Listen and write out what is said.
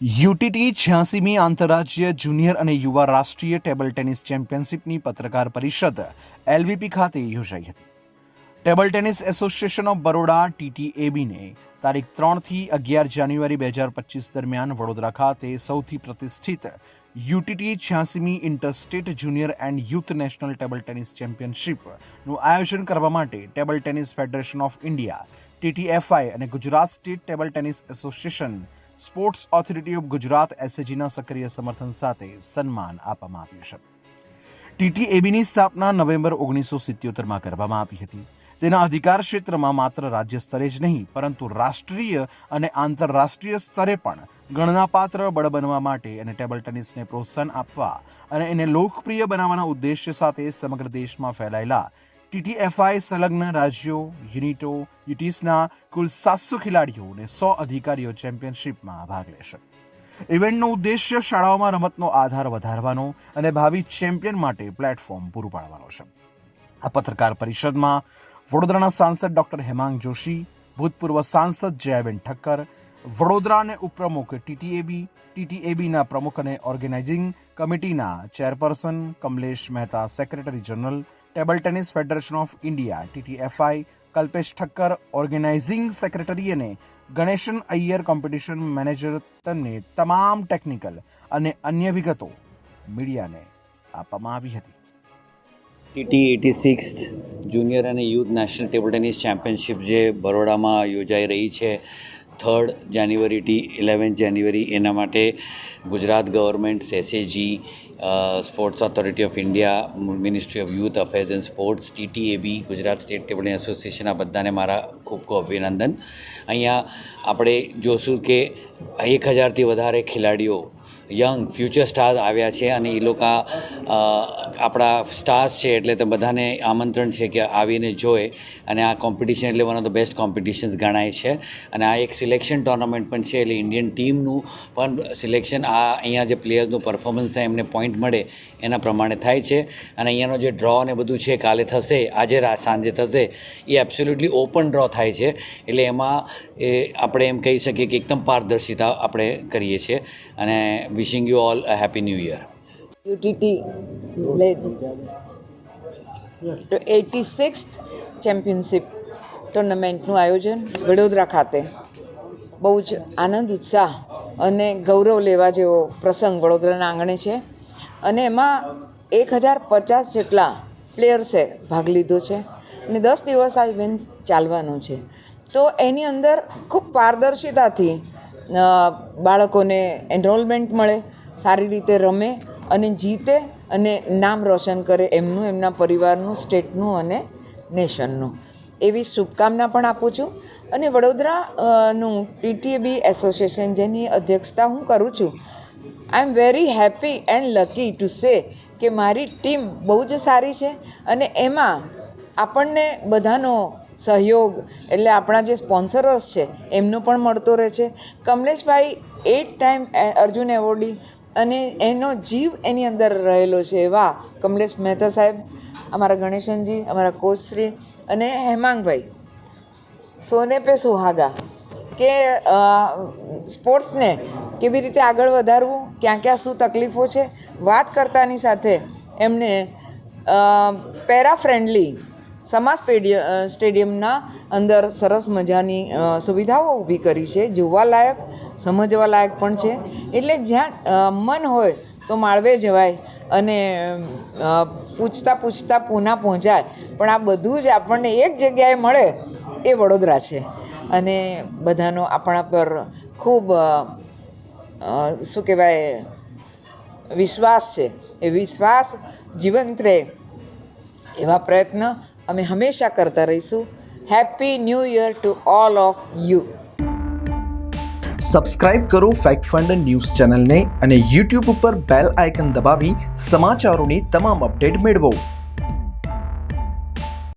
UTT છ્યાસીમી આંતરરાજ્ય junior અને યુવા રાષ્ટ્રીય ટેબલ ટેનિસ ચેમ્પિયનશિપની પત્રકાર પરિષદ એલવીપી ખાતે યોજાઈ હતી. Table tennis association of Baroda, ટીટીએબીને તારીખ ત્રણથી અગિયાર જાન્યુઆરી બે હજાર પચીસ દરમિયાન વડોદરા ખાતે સૌથી પ્રતિષ્ઠિત UTT છ્યાસીમી interstate junior and youth national table tennis ચેમ્પિયનશિપનું આયોજન કરવા માટે table tennis federation of India, TTFI અને Gujarat state table tennis association sports authority of Gujarat એસએજીના સક્રિય સમર્થન સાથે સન્માન આપવામાં આવ્યું છે. ટીટીએબીની સ્થાપના નવેમ્બર ઓગણીસો સિત્યોતેરમાં કરવામાં આવી હતી. તેના અધિકાર ક્ષેત્રમાં માત્ર રાજ્ય સ્તરે જ નહીં, પરંતુ રાષ્ટ્રીય અને આંતરરાષ્ટ્રીય સ્તરે પણ ગણનાપાત્ર બળ બનવા માટે અને ટેબલ ટેનિસને પ્રોત્સાહન આપવા અને એને લોકપ્રિય બનાવવાના ઉદ્દેશ્ય સાથે સમગ્ર દેશમાં ફેલાયેલા ટીટીએફઆઈ સંલગ્ન રાજ્યો, યુનિટો, યુટીસના કુલ સાતસો ખેલાડીઓ અને સો અધિકારીઓ ચેમ્પિયનશિપમાં ભાગ લેશે. ઇવેન્ટનો ઉદ્દેશ્ય શાળાઓમાં રમતનો આધાર વધારવાનો અને ભાવિ ચેમ્પિયન માટે પ્લેટફોર્મ પૂરું પાડવાનો છે. આ પત્રકાર પરિષદમાં વડોદરાના સાંસદ ડોક્ટર હેમાંગ જોશી, ભૂતપૂર્વ સાંસદ જયાબેન ઠક્કર વડોદરા અને ઉપપ્રમુખ ટીટીએબી, ટીટીએબીના પ્રમુખ અને ઓર્ગેનાઇઝિંગ કમિટીના chairperson Kamlesh Mehta, secretary general table tennis federation of India, TTFI, Kalpesh Thakkar organising secretary અને ગણેશન અય્યર કોમ્પિટિશન મેનેજર તેમને તમામ ટેકનિકલ અને અન્ય વિગતો મીડિયાને આપવામાં આવી હતી. TT eighty six junior and youth national table tennis championship જે બરોડામાં યોજાઈ રહી છે. થર્ડ જાન્યુઆરીથી ઇલેવન્થ જાન્યુઆરી એના માટે Gujarat government સેસેજી sports authority of India ministry of youth affairs and sports TTAB Gujarat state tabling association આ બધાને મારા ખૂબ ખૂબ અભિનંદન. અહીંયા આપણે જોશું કે એક હજારથી વધારે ખેલાડીઓ યંગ ફ્યુચર સ્ટાર્સ આવ્યા છે અને એ લોકો આપણા સ્ટાર્સ છે એટલે તે બધાને આમંત્રણ છે કે આવીને જોએ અને આ કોમ્પિટિશન એટલે one of the best competitions ગણાય છે. અને આ એક સિલેક્શન ટુર્નામેન્ટ પણ છે એટલે ઇન્ડિયન ટીમનું પણ સિલેક્શન આ અહીંયા જે પ્લેયર્સનું પરફોર્મન્સ થાય, એમને પોઈન્ટ મળે એના પ્રમાણે થાય છે. અને અહીંયાનો જે ડ્રો ને બધું છે, કાલે થશે, આજે સાંજે થશે, એ એબ્સોલ્યુટલી ઓપન ડ્રો થાય છે. એટલે એમાં એ આપણે એમ કહી શકીએ કે એકદમ પારદર્શિતા આપણે કરીએ છીએ. અને wishing you all a happy new year UTT led. To 86th championship ટુર્નામેન્ટનું આયોજન વડોદરા ખાતે. બહુ જ આનંદ, ઉત્સાહ અને ગૌરવ લેવા જેવો પ્રસંગ વડોદરાના આંગણે છે. અને એમાં એક હજાર પચાસ જેટલા પ્લેયર્સે ભાગ લીધો છે અને દસ દિવસ આ ઇવેન્ટ ચાલવાનું છે. તો એની અંદર ખૂબ પારદર્શિતાથી બાળકોને એનરોલમેન્ટ મળે, સારી રીતે રમે અને જીતે અને નામ રોશન કરે એમનું, એમના પરિવારનું, સ્ટેટનું અને નેશનનું. એવી શુભકામના પણ આપું છું. અને વડોદરાનું ટીટીબી એસોસિએશન જેની અધ્યક્ષતા હું કરું છું, I am very happy and lucky to say કે મારી ટીમ બહુ જ સારી છે અને એમાં આપણને બધાનો સહયોગ એટલે આપણા જે સ્પોન્સરર્સ છે એમનો પણ મળતો રહે છે. કમલેશભાઈ એટ ટાઈમ અર્જુન એવોર્ડી અને એનો જીવ એની અંદર રહેલો છે એવા કમલેશ મહેતા સાહેબ, અમારા ગણેશનજી, અમારા કોચશ્રી અને હેમાંગભાઈ. સોને પે સુહાગા. કે સ્પોર્ટ્સને કેવી રીતે આગળ વધારવું, ક્યાં ક્યાં શું તકલીફો છે, વાત કરતાની સાથે એમને પેરા ફ્રેન્ડલી સમા સ્ટેડિયમના અંદર સરસ મજાની સુવિધાઓ ઊભી કરી છે. જોવાલાયક સમજવાલાયક પણ છે. એટલે જ્યાં મન હોય તો માળવે જવાય અને પૂછતા પૂછતા પૂના પહોંચાય. પણ આ બધું જ આપણને એક જગ્યાએ મળે એ વડોદરા છે. અને બધાનો આપણા પર ખૂબ શું કહેવાય, વિશ્વાસ છે. એ વિશ્વાસ જીવંત રહે એવા પ્રયત્ન અમે હંમેશા કરતા રહીશું. Happy new year to all of you subscribe કરો ફેક્ટ ફંડ ન્યૂઝ ચેનલને અને યુટ્યુબ ઉપર બેલ આઇકન દબાવી સમાચારોની તમામ અપડેટ મેળવો.